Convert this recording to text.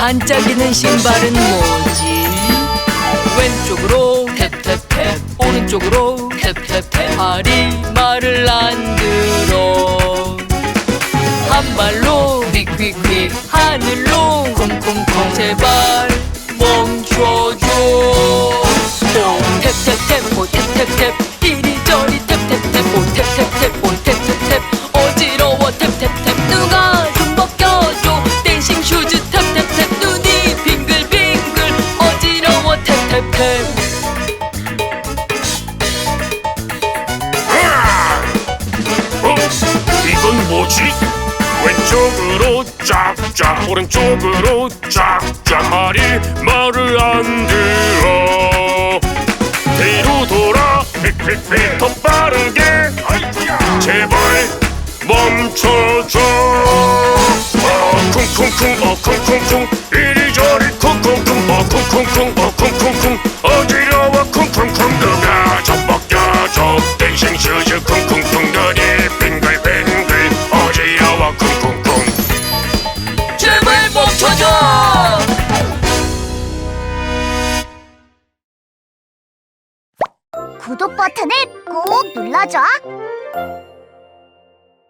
반짝이는 신발은 뭐지? 왼쪽으로 탭탭탭 오른쪽으로 탭탭탭 발이 말을 안 들어. 한 발로 휙휙휙. 하늘로 콩콩 이건 뭐지? 왼쪽으로 쫙쫙 오른쪽으로 쫙쫙 말이 말을 안 들어. 뒤로 돌아 휙휙휙. 더 빠르게. 제발 멈춰줘. 어 쿵쿵쿵 어 쿵쿵쿵. 이리저리 쿵쿵쿵. 어 쿵쿵쿵 어 쿵쿵쿵. 어지러워 쿵쿵쿵 구독 버튼을 꼭 눌러줘.